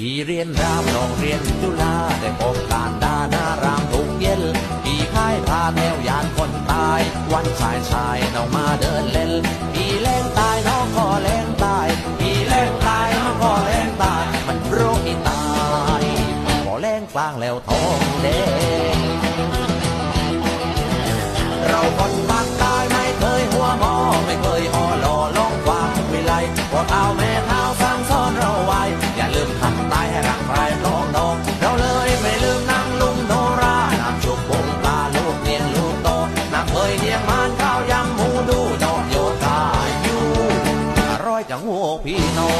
พี่เรียนรามน้องเรียนจุฬาได้พบการดานารามทุกเย็นพี่พายพาแนวยานคนตาย วันสายชายน้องมาเดินเล่นพี่เล่นตายน้องขอเล่นตายพี่เล่นตายน้องขอเล่นตาย มันโรคอีตายขอเล่นกลางแล้วทองแดงเราคนปากตายไม่เคยหัวหมอไม่เคยอ่อหล่อลงความวิไลพวกเอาแม่เท้า จากหัวพี่น้อ